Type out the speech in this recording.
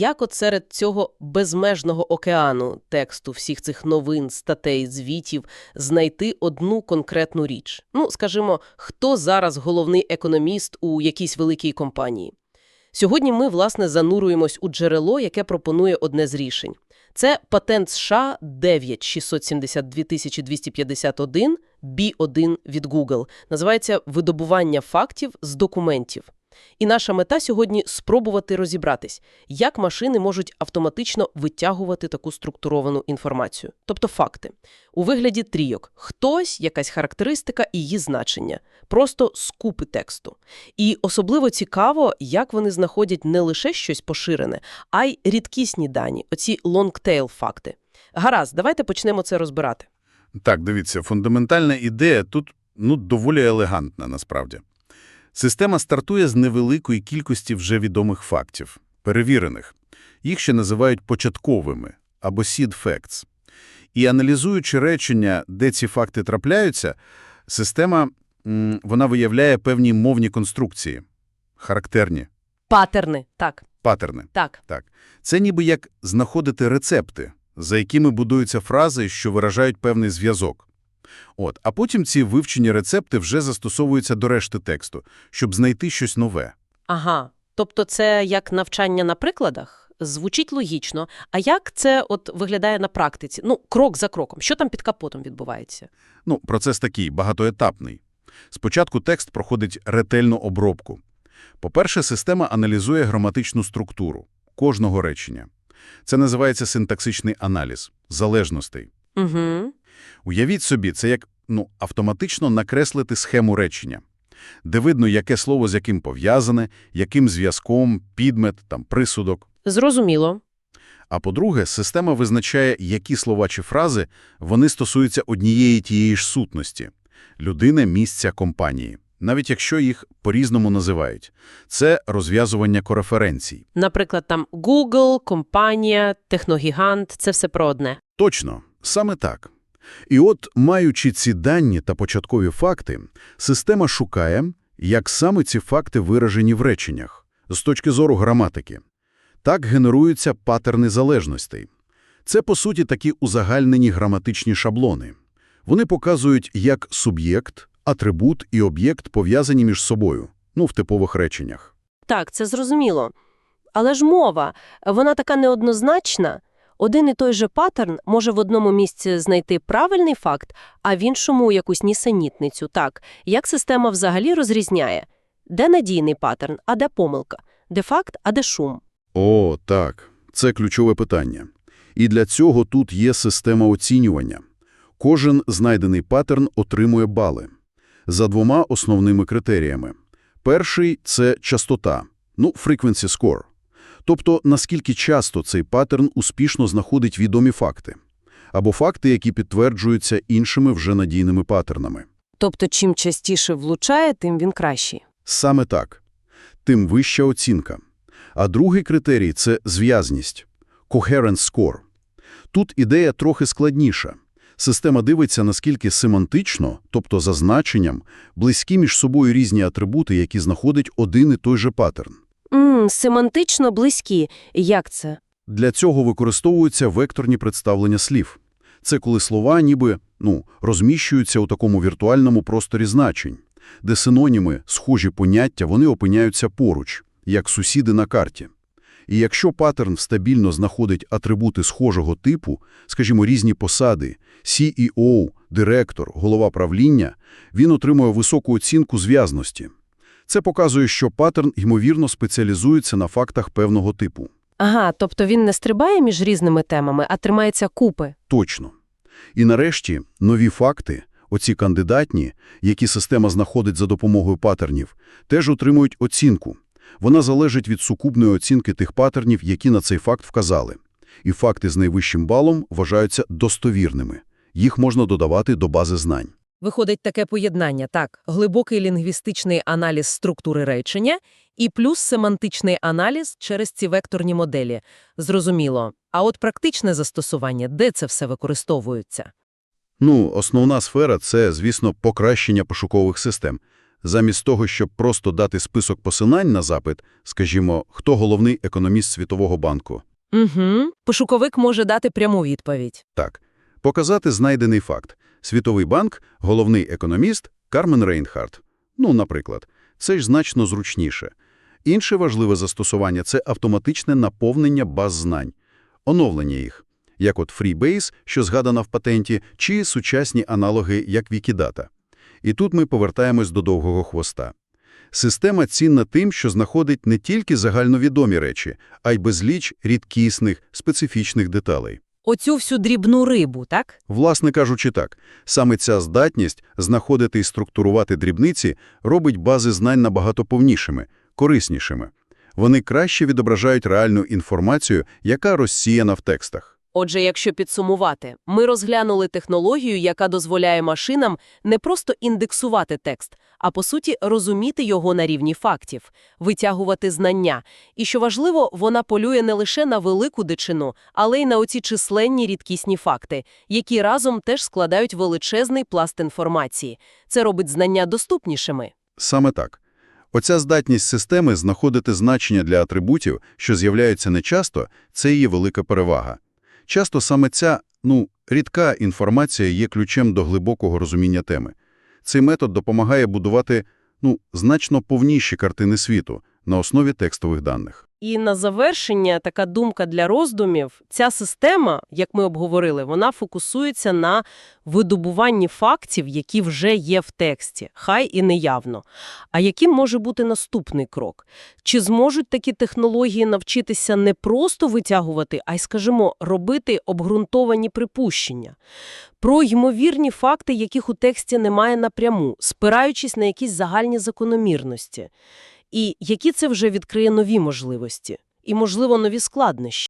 як от серед цього безмежного океану тексту, всіх цих новин, статей, звітів, знайти одну конкретну річ? Ну, скажімо, хто зараз головний економіст у якійсь великій компанії? Сьогодні ми, власне, зануруємось у джерело, яке пропонує одне з рішень. Це патент США 9672251 B1 від Google. Називається «Видобування фактів з документів». І наша мета сьогодні – спробувати розібратись, як машини можуть автоматично витягувати таку структуровану інформацію, тобто факти, у вигляді трійок. Хтось, якась характеристика і її значення. Просто скупи тексту. І особливо цікаво, як вони знаходять не лише щось поширене, а й рідкісні дані, оці лонгтейл факти. Гаразд, давайте почнемо це розбирати. Так, дивіться, фундаментальна ідея тут ну, доволі елегантна насправді. Система стартує з невеликої кількості вже відомих фактів, перевірених. Їх ще називають початковими або seed facts. І аналізуючи речення, де ці факти трапляються, система вона виявляє певні мовні конструкції, характерні Патерни. Так, патерни. так. Так. Це ніби як знаходити рецепти, за якими будуються фрази, що виражають певний зв'язок. От, а потім ці вивчені рецепти вже застосовуються до решти тексту, щоб знайти щось нове. Ага. Тобто це як навчання на прикладах? Звучить логічно. А як це от виглядає на практиці? Ну, крок за кроком. Що там під капотом відбувається? Ну, процес такий, багатоетапний. Спочатку текст проходить ретельну обробку. По-перше, система аналізує граматичну структуру кожного речення. Це називається синтаксичний аналіз залежностей. Угу. Уявіть собі, це як ну, автоматично накреслити схему речення, де видно, яке слово з яким пов'язане, яким зв'язком, підмет, там, присудок. Зрозуміло. А по-друге, система визначає, які слова чи фрази вони стосуються однієї тієї ж сутності – людини, місця, компанії, навіть якщо їх по-різному називають. Це розв'язування кореференцій. Наприклад, там Google, компанія, техногігант – це все про одне. Точно, саме так. І от, маючи ці дані та початкові факти, система шукає, як саме ці факти виражені в реченнях, з точки зору граматики. Так генеруються патерни залежностей. Це, по суті, такі узагальнені граматичні шаблони. Вони показують, як суб'єкт, атрибут і об'єкт пов'язані між собою, ну, в типових реченнях. Так, це зрозуміло. Але ж мова, вона така неоднозначна. Один і той же паттерн може в одному місці знайти правильний факт, а в іншому якусь нісенітницю. Так, як система взагалі розрізняє? Де надійний паттерн, а де помилка? Де факт, а де шум? О, так. Це ключове питання. І для цього тут є система оцінювання. Кожен знайдений паттерн отримує бали. За двома основними критеріями. Перший – це частота, ну, frequency score. Тобто, наскільки часто цей паттерн успішно знаходить відомі факти. Або факти, які підтверджуються іншими вже надійними паттернами. Тобто, чим частіше влучає, тим він кращий. Саме так. Тим вища оцінка. А другий критерій – це зв'язність – coherence score. Тут ідея трохи складніша. Система дивиться, наскільки семантично, тобто за значенням, близькі між собою різні атрибути, які знаходить один і той же паттерн. Семантично близькі. Як це? Для цього використовуються векторні представлення слів. Це коли слова ніби ну, розміщуються у такому віртуальному просторі значень, де синоніми, схожі поняття, вони опиняються поруч, як сусіди на карті. І якщо паттерн стабільно знаходить атрибути схожого типу, скажімо, різні посади, CEO, директор, голова правління, він отримує високу оцінку зв'язності. Це показує, що паттерн, ймовірно, спеціалізується на фактах певного типу. Ага, тобто він не стрибає між різними темами, а тримається купи. Точно. І нарешті нові факти, оці кандидатні, які система знаходить за допомогою паттернів, теж отримують оцінку. Вона залежить від сукупної оцінки тих паттернів, які на цей факт вказали. І факти з найвищим балом вважаються достовірними. Їх можна додавати до бази знань. Виходить таке поєднання, так, глибокий лінгвістичний аналіз структури речення і плюс семантичний аналіз через ці векторні моделі. Зрозуміло. А от практичне застосування, де це все використовується? Ну, основна сфера – це, звісно, покращення пошукових систем. Замість того, щоб просто дати список посилань на запит, скажімо, хто головний економіст Світового банку, Угу. Пошуковик може дати пряму відповідь. так, показати знайдений факт. Світовий банк – головний економіст Кармен Рейнхард. Ну, наприклад. Це ж значно зручніше. Інше важливе застосування – це автоматичне наповнення баз знань, оновлення їх, як от Freebase, що згадана в патенті, чи сучасні аналоги, як Wikidata. І тут ми повертаємось до довгого хвоста. Система цінна тим, що знаходить не тільки загальновідомі речі, а й безліч рідкісних, специфічних деталей. Оцю всю дрібну рибу, так? Власне кажучи так, саме ця здатність знаходити і структурувати дрібниці робить бази знань набагато повнішими, кориснішими. Вони краще відображають реальну інформацію, яка розсіяна в текстах. Отже, якщо підсумувати, ми розглянули технологію, яка дозволяє машинам не просто індексувати текст, а по суті розуміти його на рівні фактів, витягувати знання. І що важливо, вона полює не лише на велику дичину, але й на оці численні рідкісні факти, які разом теж складають величезний пласт інформації. Це робить знання доступнішими. Саме так. Оця здатність системи знаходити значення для атрибутів, що з'являються нечасто, це її велика перевага. Часто саме ця, ну, рідка інформація є ключем до глибокого розуміння теми. Цей метод допомагає будувати, ну, значно повніші картини світу на основі текстових даних. І на завершення така думка для роздумів. Ця система, як ми обговорили, вона фокусується на видобуванні фактів, які вже є в тексті, хай і неявно. А яким може бути наступний крок? Чи зможуть такі технології навчитися не просто витягувати, а й, скажімо, робити обґрунтовані припущення? Про ймовірні факти, яких у тексті немає напряму, спираючись на якісь загальні закономірності. І які це вже відкриє нові можливості і, можливо, нові складнощі.